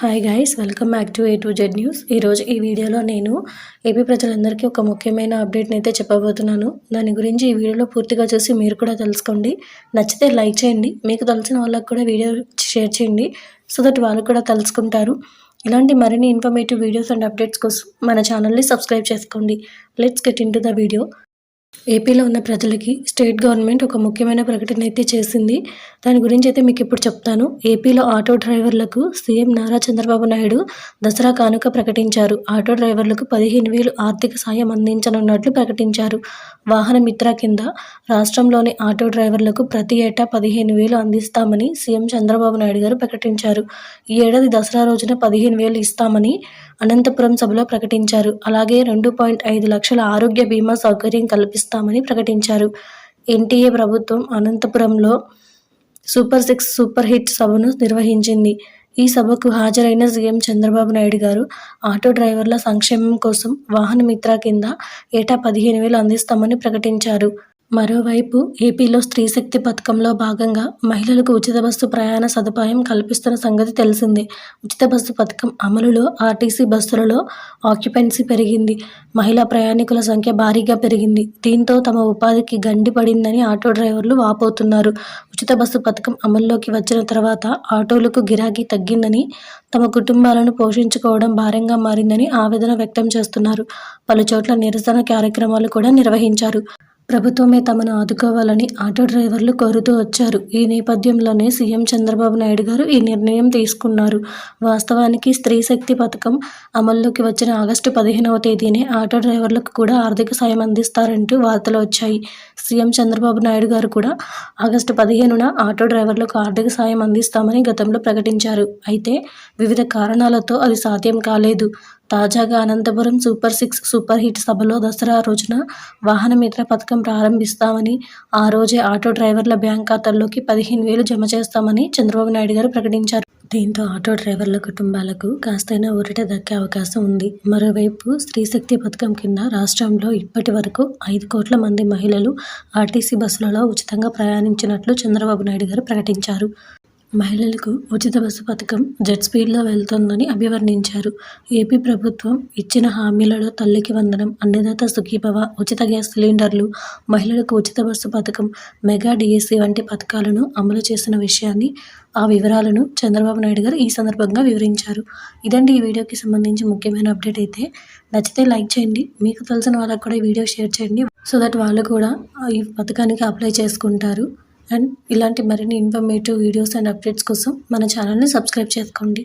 Hi guys welcome back to A to Z news ఈరోజు ఈ వీడియోలో నేను ఏపీ ప్రజలందరికీ ఒక ముఖ్యమైన అప్డేట్ని అయితే చెప్పబోతున్నాను. దాని గురించి ఈ వీడియోలో పూర్తిగా చూసి మీరు కూడా తెలుసుకోండి. నచ్చితే లైక్ చేయండి. మీకు తెలిసిన వాళ్ళకి కూడా వీడియో షేర్ చేయండి. సో దట్ వాళ్ళు కూడా తెలుసుకుంటారు. ఇలాంటి మరిన్ని ఇన్ఫర్మేటివ్ వీడియోస్ అండ్ అప్డేట్స్ కోసం మన ఛానల్ని సబ్స్క్రైబ్ చేసుకోండి. Let's get into the video ఏపీలో ఉన్న ప్రజలకి స్టేట్ గవర్నమెంట్ ఒక ముఖ్యమైన ప్రకటన అయితే చేసింది. దాని గురించి అయితే మీకు ఇప్పుడు చెప్తాను. ఏపీలో ఆటో డ్రైవర్లకు సీఎం నారా చంద్రబాబు నాయుడు దసరా కానుక ప్రకటించారు. ఆటో డ్రైవర్లకు పదిహేను వేలు ఆర్థిక సాయం అందించనున్నట్లు ప్రకటించారు. వాహన మిత్ర కింద రాష్ట్రంలోని ఆటో డ్రైవర్లకు ప్రతి ఏటా పదిహేను వేలు అందిస్తామని సీఎం చంద్రబాబు నాయుడు గారు ప్రకటించారు. ఈ ఏడాది దసరా రోజున పదిహేను వేలు ఇస్తామని అనంతపురం సభలో ప్రకటించారు. అలాగే రెండు పాయింట్ ఐదు లక్షల ఆరోగ్య బీమా సౌకర్యం కల్పిస్తామని ప్రకటించారు. ఎన్టీఏ ప్రభుత్వం అనంతపురంలో సూపర్ సిక్స్ సూపర్ హిట్ సభను నిర్వహించింది. ఈ సభకు హాజరైన సీఎం చంద్రబాబు నాయుడు గారు ఆటో డ్రైవర్ల సంక్షేమం కోసం వాహనమిత్ర కింద ఏటా పదిహేను వేలు అందిస్తామని ప్రకటించారు. మరోవైపు ఏపీలో స్త్రీ శక్తి పథకంలో భాగంగా మహిళలకు ఉచిత బస్సు ప్రయాణ సదుపాయం కల్పిస్తున్న సంగతి తెలిసిందే. ఉచిత బస్సు పథకం అమలులో ఆర్టీసీ బస్సులలో ఆక్యుపెన్సీ పెరిగింది. మహిళా ప్రయాణికుల సంఖ్య భారీగా పెరిగింది. దీంతో తమ ఉపాధికి గండి పడిందని ఆటో డ్రైవర్లు వాపోతున్నారు. ఉచిత బస్సు పథకం అమల్లోకి వచ్చిన తర్వాత ఆటోలకు గిరాకీ తగ్గిందని తమ కుటుంబాలను పోషించుకోవడం భారంగా మారిందని ఆవేదన వ్యక్తం చేస్తున్నారు. పలుచోట్ల నిరసన కార్యక్రమాలు కూడా నిర్వహించారు. ప్రభుత్వమే తమను ఆదుకోవాలని ఆటో డ్రైవర్లు కోరుతూ వచ్చారు. ఈ నేపథ్యంలోనే సీఎం చంద్రబాబు నాయుడు గారు ఈ నిర్ణయం తీసుకున్నారు. వాస్తవానికి స్త్రీ శక్తి పథకం అమల్లోకి వచ్చిన ఆగస్టు పదిహేనవ తేదీనే ఆటో డ్రైవర్లకు కూడా ఆర్థిక సాయం అందిస్తారంటూ వార్తలు వచ్చాయి. సీఎం చంద్రబాబు నాయుడు గారు కూడా ఆగస్టు పదిహేనున ఆటో డ్రైవర్లకు ఆర్థిక సాయం అందిస్తామని గతంలో ప్రకటించారు. అయితే వివిధ కారణాలతో అది సాధ్యం కాలేదు. తాజాగా Anantapuram super six super hit సభలో దసరా రోజున వాహనమిత్ర పథకం ప్రారంభిస్తామని ఆ రోజే ఆటో డ్రైవర్ల బ్యాంక్ ఖాతాల్లోకి పదిహేను వేలు జమ చేస్తామని చంద్రబాబు నాయుడు గారు ప్రకటించారు. దీంతో ఆటో డ్రైవర్ల కుటుంబాలకు కాస్తైనా ఊరట దక్కే అవకాశం ఉంది. మరోవైపు స్త్రీశక్తి పథకం కింద రాష్ట్రంలో ఇప్పటి వరకు ఐదు కోట్ల మంది మహిళలు ఆర్టీసీ బస్సులలో ఉచితంగా ప్రయాణించినట్లు చంద్రబాబు నాయుడు గారు ప్రకటించారు. మహిళలకు ఉచిత బస్సు పథకం జెట్ స్పీడ్లో వెళ్తోందని అభివర్ణించారు. ఏపీ ప్రభుత్వం ఇచ్చిన హామీలలో తల్లికి వందనం అన్నదాత సుఖీభవ ఉచిత గ్యాస్ సిలిండర్లు మహిళలకు ఉచిత బస్సు పథకం మెగా డిఎస్సి వంటి పథకాలను అమలు చేసిన విషయాన్ని ఆ వివరాలను చంద్రబాబు నాయుడు గారు ఈ సందర్భంగా వివరించారు. ఇదండి ఈ వీడియోకి సంబంధించి ముఖ్యమైన అప్డేట్ అయితే నచ్చితే లైక్ చేయండి మీకు తెలిసిన వాళ్ళకు కూడా ఈ వీడియో షేర్ చేయండి. సో దట్ వాళ్ళు కూడా ఈ పథకానికి అప్లై చేసుకుంటారు. అండ్ ఇలాంటి మరిన్ని ఇన్ఫర్మేటివ్ వీడియోస్ అండ్ అప్డేట్స్ కోసం మన ఛానల్ని సబ్స్క్రైబ్ చేసుకోండి.